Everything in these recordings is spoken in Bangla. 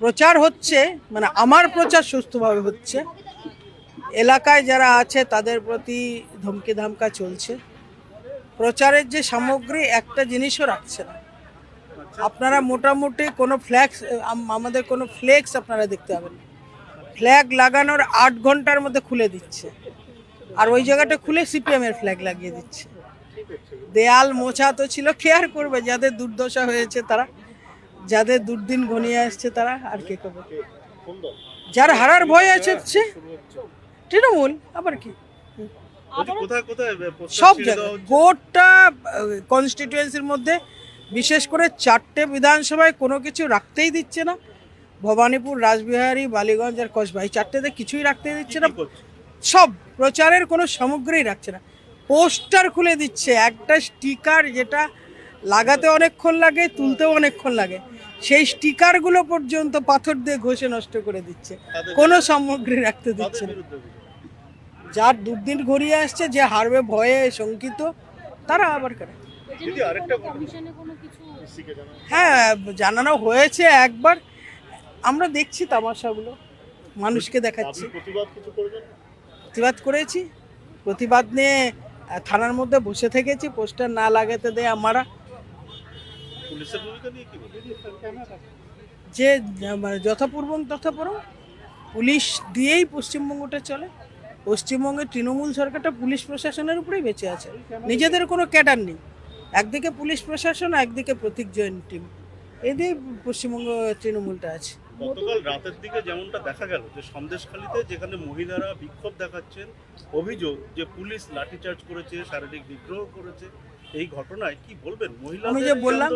প্রচার হচ্ছে মানে আমার প্রচার সুস্থভাবে হচ্ছে। এলাকায় যারা আছে, তাদের প্রতি ধমকে ধামকা চলছে। প্রচারের যে সামগ্রী, একটা জিনিসও রাখছে না। আপনারা মোটামুটি কোনো ফ্ল্যাক্স আমাদের কোনো ফ্লেক্স আপনারা দেখতে পাবেন ফ্ল্যাগ লাগানোর আট ঘণ্টার মধ্যে খুলে দিচ্ছে। আর ওই জায়গাটা খুলে সিপিএম এর ফ্ল্যাগ লাগিয়ে দিচ্ছে। দেয়াল মোছা তো ছিল কেয়ার করবে? যাদের দুর্দশা হয়েছে তারা যাদের দুর্দিন ঘনিয়ে আসছে তারা আর কে করবে? যার হারার ভয় আছে হচ্ছে তৃণমূল আবার কি? পোস্টার সব জায়গায়? গোটা কনস্টিটিউয়েন্সির মধ্যে বিশেষ করে চারটে বিধানসভায় কোনো কিছু রাখতেই দিচ্ছে না। ভবানীপুর রাসবিহারী বালিগঞ্জ আর কসবা এই চারটেতে কিছুই রাখতে দিচ্ছে না। সব প্রচারের কোনো সামগ্রী রাখছে না। পোস্টার খুলে দিচ্ছে একটা স্টিকার যেটা লাগাতে অনেকক্ষণ লাগে তুলতেও অনেকক্ষণ লাগে। সেই স্টিকারগুলো পর্যন্ত পাথর দিয়ে ঘষে নষ্ট করে দিচ্ছে। কোনো সামগ্রী রাখতে দিচ্ছে না। যার দুর্দিন ঘুরিয়ে আসছে যে হারবে ভয়ে শঙ্কিত তারা আবার করে। দিদি আরেকটা ঘটনা। কমিশনে কোনো কিছু হ্যাঁ জানানো হয়েছে একবার। আমরা দেখছি তামাশাগুলো। মানুষকে দেখাচ্ছি। প্রতিবাদ কিছু করবেন প্রতিবাদ করেছি। প্রতিবাদ নিয়ে থানার মধ্যে বসে থেকেছি। পোস্টার না লাগাতে দেয় আমরা পুলিশের ভূমিকা নিয়ে কি যে যথাপূর্বং তথাপূর্ব পুলিশ দিয়েই পশ্চিমবঙ্গটা চলে। পশ্চিমবঙ্গের তৃণমূল সরকারটা পুলিশ প্রশাসনের উপরেই বেঁচে আছে। নিজেদের কোনো ক্যাডার নেই। একদিকে পুলিশ প্রশাসন একদিকে প্রতীক জৈন টিম। এদিকে পশ্চিমবঙ্গ তৃণমূলটা আছে। গতকাল রাতের দিকে যেমনটা দেখা গেল যে সন্দেশখালীতে যেখানে মহিলারা বিক্ষোভ দেখাচ্ছেন অভিযোগ যে পুলিশ লাঠিচার্জ করেছে শারীরিক বিগ্রহ করেছে এই ঘটনায় কি বলবেন? মহিলাদের আমি যে বললাম?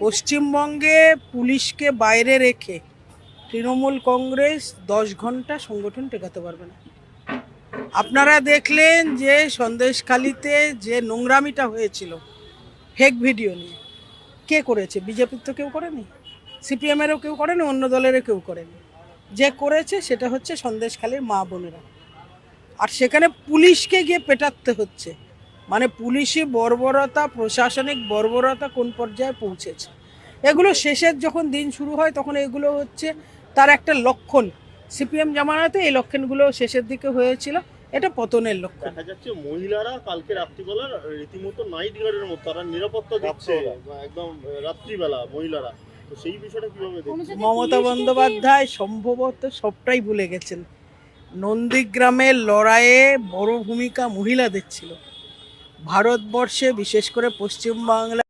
পশ্চিমবঙ্গে পুলিশকে বাইরে রেখে তৃণমূল কংগ্রেস দশ ঘণ্টা সংগঠন টেকাতে পারবে না। আপনারা দেখলেন যে সন্দেশখালিতে যে নোংরামিটা হয়েছিল ফেক ভিডিও নিয়ে। কে করেছে? বিজেপির তো কেউ করেনি। সিপিএমেরও কেউ করেনি, অন্য দলেরও কেউ করেনি। যে করেছে সেটা হচ্ছে সন্দেশখালীর মা বোনেরা। আর সেখানে পুলিশকে গিয়ে পেটাতে হচ্ছে। মানে পুলিশি বর্বরতা প্রশাসনিক বর্বরতা কোন পর্যায়ে পৌঁছেছে? এগুলো শেষের যখন দিন শুরু হয় তখন এগুলো হচ্ছে তার একটা লক্ষণ। সিপিএম জামানাতে এই লক্ষণগুলো শেষের দিকে হয়েছিল। এটা পতনের লক্ষণ। দেখা যাচ্ছে মহিলারা কালকে রাত্রিবেলা রীতিমতো নাইট গার্ডের মতো তারা নিরাপত্তা দিচ্ছে। একদম রাত্রিবেলা মহিলারা। তো সেই বিষয়টা কীভাবে মমতা বন্দ্যোপাধ্যায় সম্ভবত সবটাই ভুলে গেছেন। নন্দীগ্রামের লড়াইয়ে বড় ভূমিকা মহিলাদের ছিল। ভারতবর্ষে বিশেষ করে পশ্চিমবাংলা